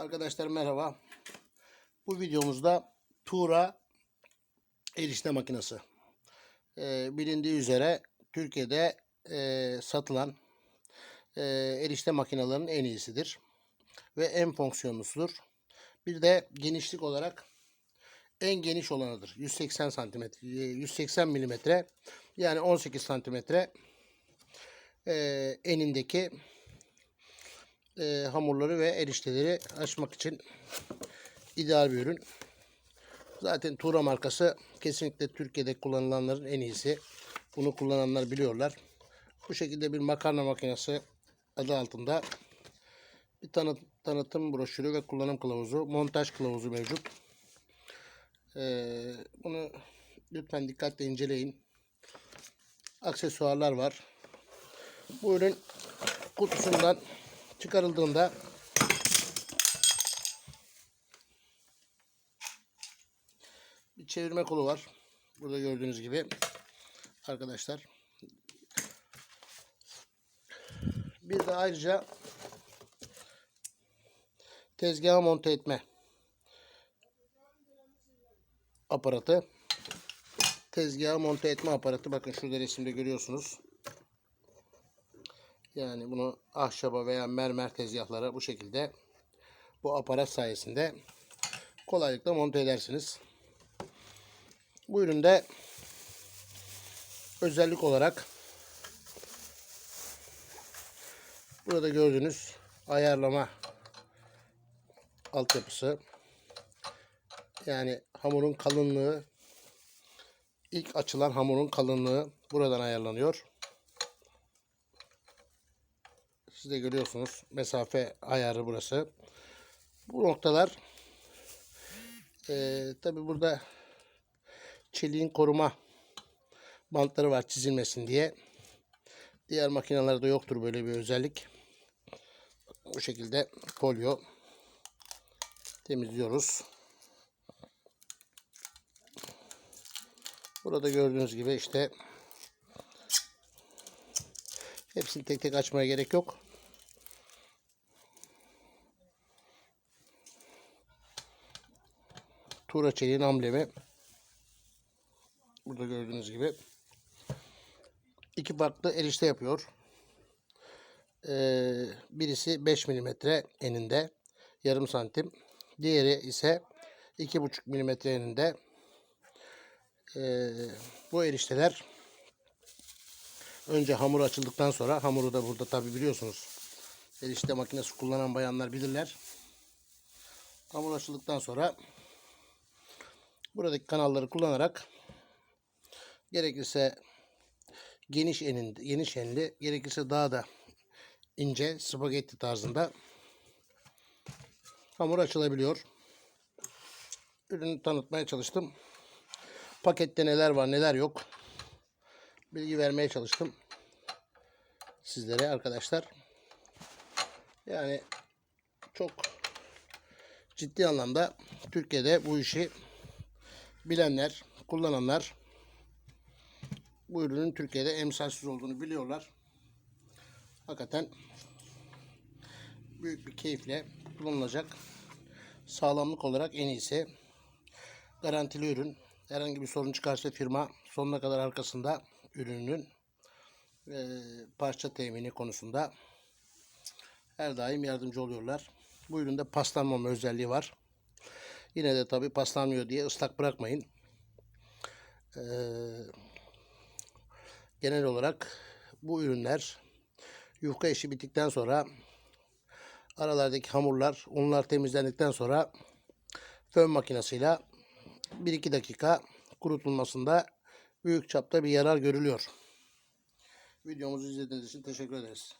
Arkadaşlar merhaba. Bu videomuzda Tura erişte makinesi. Ee, bilindiği üzere Türkiye'de e, satılan e, erişte makinelerinin en iyisidir. Ve en fonksiyonlusudur. Bir de genişlik olarak en geniş olanıdır. 180 santimetre, 180 milimetre yani 18 santimetre e, enindeki e, hamurları ve erişteleri açmak için ideal bir ürün. Zaten Tura markası kesinlikle Türkiye'de kullanılanların en iyisi. Bunu kullananlar biliyorlar. Bu şekilde bir makarna makinesi adı altında bir tanıt, tanıtım broşürü ve kullanım kılavuzu, montaj kılavuzu mevcut. Ee, bunu lütfen dikkatle inceleyin. Aksesuarlar var. Bu ürün kutusundan çıkarıldığında bir çevirme kolu var. Burada gördüğünüz gibi arkadaşlar. Bir de ayrıca tezgaha monte etme aparatı. Tezgaha monte etme aparatı. Bakın şurada resimde görüyorsunuz. Yani bunu ahşaba veya mermer tezgahlara bu şekilde bu aparat sayesinde kolaylıkla monte edersiniz. Bu üründe özellik olarak burada gördüğünüz ayarlama altyapısı yani hamurun kalınlığı ilk açılan hamurun kalınlığı buradan ayarlanıyor. Siz de görüyorsunuz mesafe ayarı burası. Bu noktalar e, tabi burada çeliğin koruma bantları var çizilmesin diye. Diğer makinelerde yoktur böyle bir özellik. Bu şekilde folyo temizliyoruz. Burada gördüğünüz gibi işte hepsini tek tek açmaya gerek yok. Tura çeliğin amblemi. Burada gördüğünüz gibi. iki farklı erişte yapıyor. Ee, birisi 5 mm eninde. Yarım santim. Diğeri ise 2,5 mm eninde. Ee, bu erişteler önce hamur açıldıktan sonra hamuru da burada tabi biliyorsunuz. Erişte makinesi kullanan bayanlar bilirler. Hamur açıldıktan sonra buradaki kanalları kullanarak gerekirse geniş eninde, geniş enli, gerekirse daha da ince spagetti tarzında hamur açılabiliyor. Ürünü tanıtmaya çalıştım. Pakette neler var neler yok. Bilgi vermeye çalıştım. Sizlere arkadaşlar. Yani çok ciddi anlamda Türkiye'de bu işi bilenler, kullananlar bu ürünün Türkiye'de emsalsiz olduğunu biliyorlar. Hakikaten büyük bir keyifle kullanılacak. Sağlamlık olarak en iyisi. Garantili ürün. Herhangi bir sorun çıkarsa firma sonuna kadar arkasında ürünün e, parça temini konusunda her daim yardımcı oluyorlar. Bu üründe paslanmama özelliği var. Yine de tabi paslanmıyor diye ıslak bırakmayın. Ee, genel olarak bu ürünler yufka işi bittikten sonra aralardaki hamurlar, unlar temizlendikten sonra fön makinesiyle 1-2 dakika kurutulmasında büyük çapta bir yarar görülüyor. Videomuzu izlediğiniz için teşekkür ederiz.